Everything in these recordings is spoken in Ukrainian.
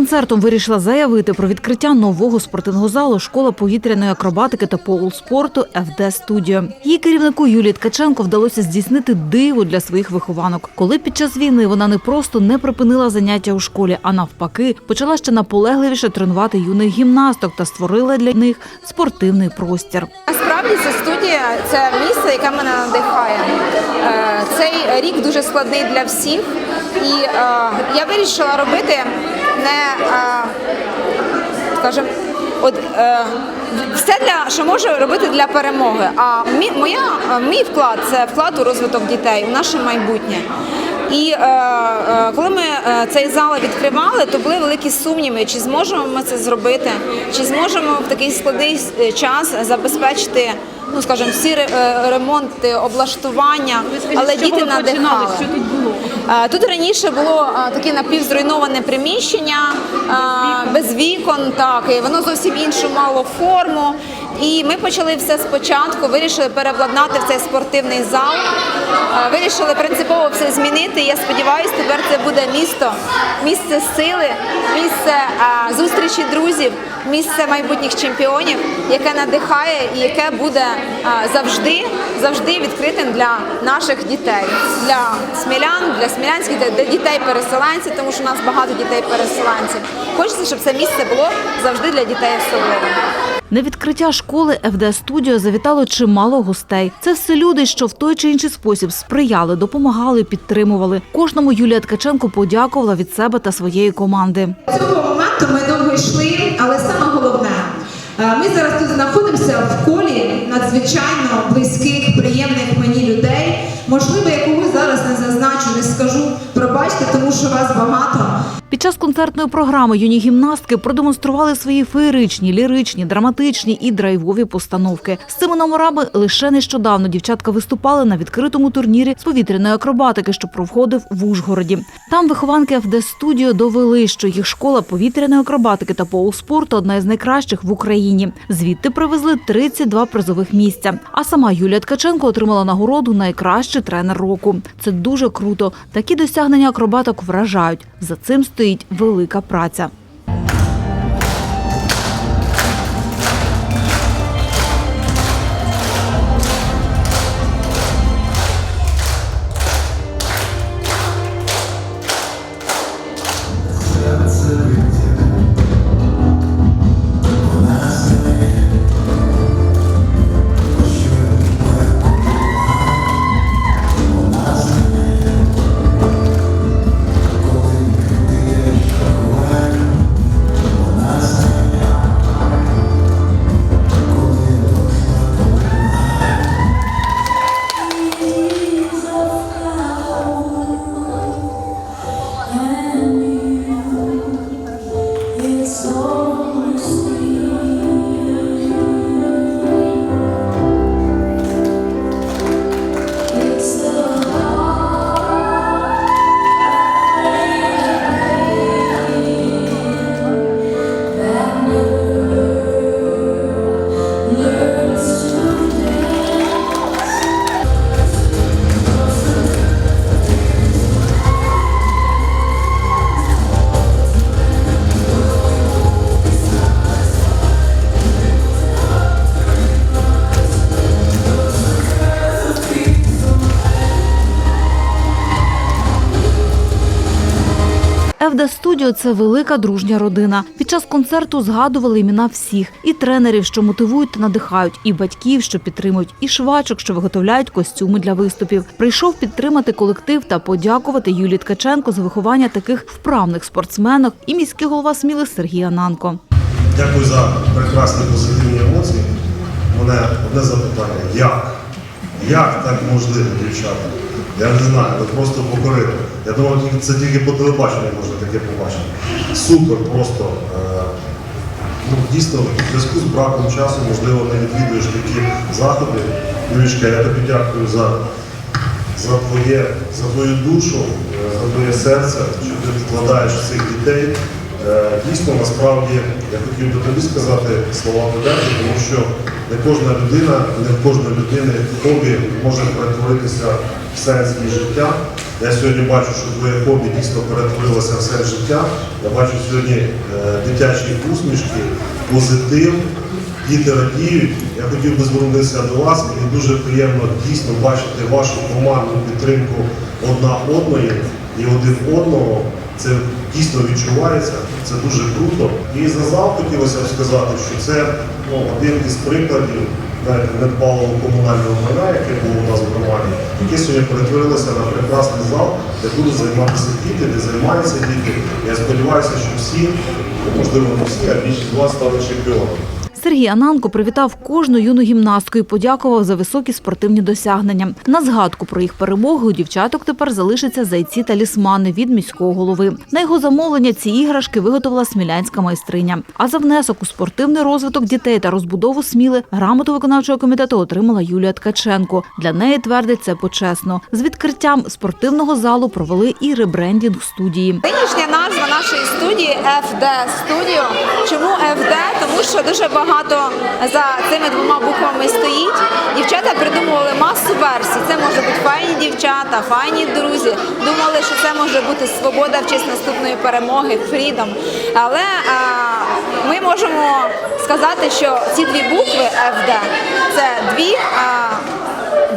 Концертом вирішила заявити про відкриття нового спортивного залу школа повітряної акробатики та полуспорту ФД Студіо. Її керівнику Юлії Ткаченко вдалося здійснити диво для своїх вихованок, коли під час війни вона не просто не припинила заняття у школі, а навпаки почала ще наполегливіше тренувати юних гімнасток та створила для них спортивний простір. Насправді це студія, це місце, яке мене надихає. Е, Цей рік дуже складний для всіх, і е, я вирішила робити не, е, скажімо, от е, все для що можу робити для перемоги. А моя е, мій вклад це вклад у розвиток дітей, у наше майбутнє. І е, е, коли ми цей зал відкривали, то були великі сумніви, чи зможемо ми це зробити, чи зможемо в такий складний час забезпечити, ну скажімо, всі ремонти, облаштування, але діти надихали. Тут раніше було таке напівзруйноване приміщення без вікон, так і воно зовсім іншу мало форму. І ми почали все спочатку, вирішили перевладнати в цей спортивний зал, вирішили принципово все змінити. Я сподіваюся, тепер це буде місто, місце сили, місце зустрічі друзів, місце майбутніх чемпіонів, яке надихає і яке буде завжди, завжди відкритим для наших дітей, для смілян, для смілянських для дітей-переселенців, тому що у нас багато дітей-переселенців. Хочеться, щоб це місце було завжди для дітей особливим. На відкриття школи ФД Студіо завітало чимало гостей. Це все люди, що в той чи інший спосіб сприяли, допомагали, підтримували. Кожному Юлія Ткаченко подякувала від себе та своєї команди. До цього моменту ми довго йшли, але саме головне, ми зараз тут знаходимося в колі надзвичайно близьких, приємних мені людей. Можливо, якого зараз не зазначу, не скажу. Пробачте, тому що вас багато. Під час концертної програми юні гімнастки продемонстрували свої феєричні, ліричні, драматичні і драйвові постановки. З цими номерами лише нещодавно дівчатка виступали на відкритому турнірі з повітряної акробатики, що проходив в Ужгороді. Там вихованки ФД Студіо довели, що їх школа повітряної акробатики та полуспорту одна із найкращих в Україні. Звідти привезли 32 призових місця. А сама Юлія Ткаченко отримала нагороду найкращий тренер року. Це дуже круто. Такі досягнення акробаток вражають. За цим стоїть велика праця. Студіо це велика дружня родина. Під час концерту згадували імена всіх і тренерів, що мотивують та надихають, і батьків, що підтримують, і швачок, що виготовляють костюми для виступів. Прийшов підтримати колектив та подякувати Юлії Ткаченко за виховання таких вправних спортсменок і міський голова Сміли Сергій Ананко. Дякую за прекрасні позитивні емоції. У мене одне запитання. Як? Як так можливо, дівчата? Я не знаю, ви просто покорили. Я думав, це тільки по телебаченню можна таке побачити. Супер, просто. Е, ну, дійсно, в зв'язку з браком часу, можливо, не відвідуєш такі заходи. Юлічка, я тобі дякую за, за, твоє, за твою душу, е, за твоє серце, що ти вкладаєш цих дітей. Е, Дійсно, насправді, я хотів би тобі сказати слова подяки, тому що не кожна людина, не в кожної людини хобі може перетворитися в сенс її життя. Я сьогодні бачу, що твоє хобі дійсно перетворилося в сенс життя. Я бачу сьогодні е, дитячі усмішки, позитив, діти радіють. Я хотів би звернутися до вас. Мені дуже приємно дійсно бачити вашу командну підтримку одна одної і один одного. Це дійсно відчувається, це дуже круто. І за зал хотілося б сказати, що це ну, один із прикладів знаєте, недбалого комунального майна, яке було у нас в громаді, яке сьогодні перетворилося на прекрасний зал, де будуть займатися діти, де займаються діти. Я сподіваюся, що всі, можливо, не всі, а більшість з вас стали чемпіонами. Сергій Ананко привітав кожну юну гімнастку і подякував за високі спортивні досягнення. На згадку про їх перемоги у дівчаток тепер залишаться зайці та лісмани від міського голови. На його замовлення ці іграшки виготовила смілянська майстриня. А за внесок у спортивний розвиток дітей та розбудову сміли грамоту виконавчого комітету отримала Юлія Ткаченко. Для неї твердить це почесно. З відкриттям спортивного залу провели і ребрендінг студії. Нинішня назва нашої студії FD Studio. Чому FD? Тому що дуже багато за цими двома буквами стоїть. Дівчата придумували масу версій. Це може бути файні дівчата, файні друзі. Думали, що це може бути свобода в честь наступної перемоги, фрідом. Але а, ми можемо сказати, що ці дві букви FD – це дві. А,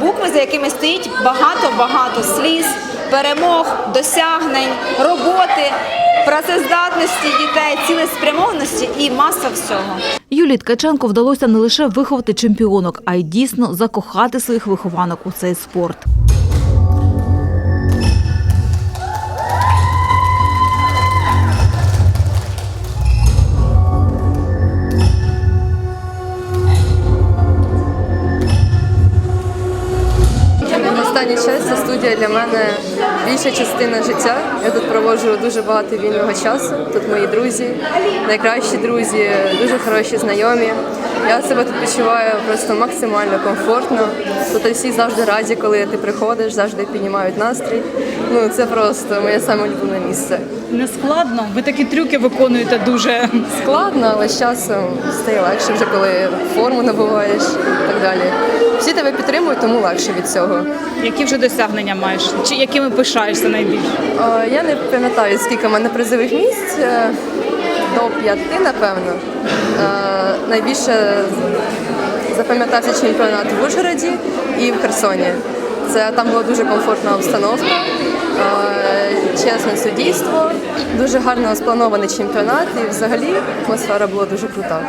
букви, за якими стоїть багато-багато сліз, перемог, досягнень, роботи, працездатності дітей, цілеспрямованості і маса всього. Юлії Ткаченко вдалося не лише виховати чемпіонок, а й дійсно закохати своїх вихованок у цей спорт. Останній час ця студія для мене більша частина життя. Я тут проводжу дуже багато вільного часу. Тут мої друзі, найкращі друзі, дуже хороші знайомі. Я себе тут почуваю просто максимально комфортно. Тут всі завжди раді, коли ти приходиш, завжди піднімають настрій. Ну це просто моє саме улюблене місце. Не складно. Ви такі трюки виконуєте дуже. Складно, але з часом стає легше, вже коли форму набуваєш і так далі. Всі тебе підтримують, тому легше від цього. Які вже досягнення маєш? Чи якими пишаєшся найбільше? Е, Я не пам'ятаю, скільки в мене призових місць. е, До п'яти, напевно. Е, Найбільше запам'ятався чемпіонат в Ужгороді і в Херсоні. Це там була дуже комфортна обстановка, е, чесне суддівство, дуже гарно спланований чемпіонат і взагалі атмосфера була дуже крута.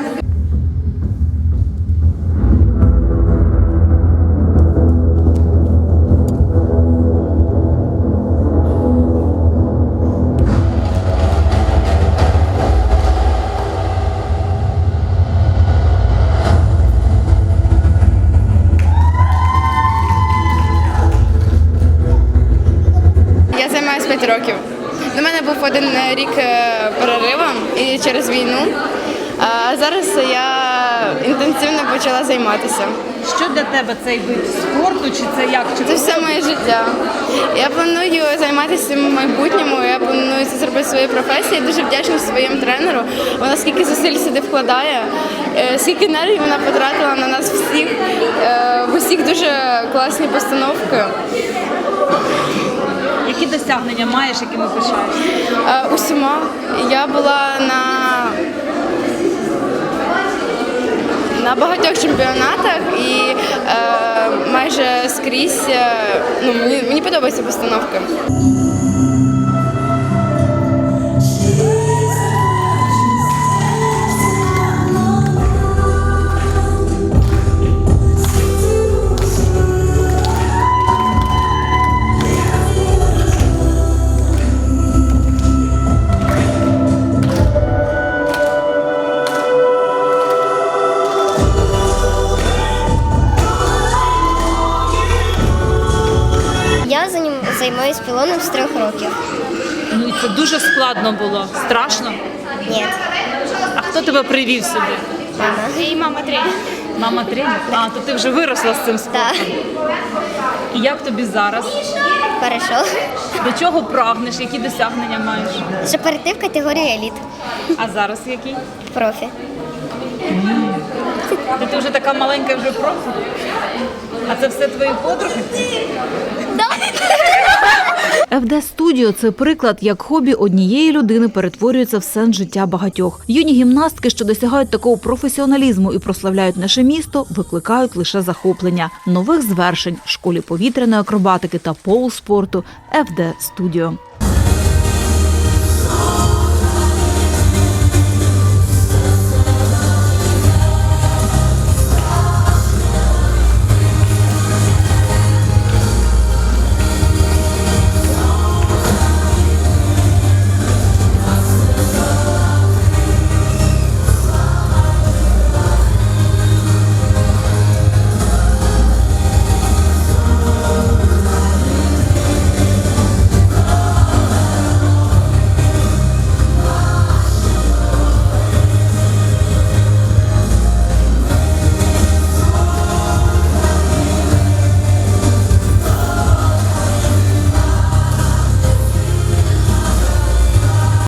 Перериву і через війну. А зараз я інтенсивно почала займатися. Що для тебе цей вид спорту? Чи це як? Чи Це все моє життя. Я планую займатися в майбутньому. Я планую це зробити своєю професією. Я дуже вдячна своєму тренеру. Вона скільки зусиль сюди вкладає, е, скільки енергії вона потратила на нас всіх. Е, В усіх дуже класні постановки. Які досягнення маєш, якими пишаєшся? Е, Усіма. Я була на, на багатьох чемпіонатах і е, майже скрізь е, ну, мені, мені подобаються постановки. Ним займаюсь пілоном з трьох років. Ну і це дуже складно було. Страшно. Ні, А хто тебе привів сюди? мама. І мама тренер. Мама тренер? А, то ти вже виросла з цим спортом. Так, І як тобі зараз? хорошо. До чого прагнеш? Які досягнення маєш? Вже перейти в категорію еліт. А зараз які? Профі. Ти вже така маленька вже профі? А це все твої подруги? ФД Студіо це приклад, як хобі однієї людини перетворюється в сенс життя багатьох. Юні гімнастки, що досягають такого професіоналізму і прославляють наше місто, викликають лише захоплення нових звершень в школі повітряної акробатики та полуспорту. ФД Студіо.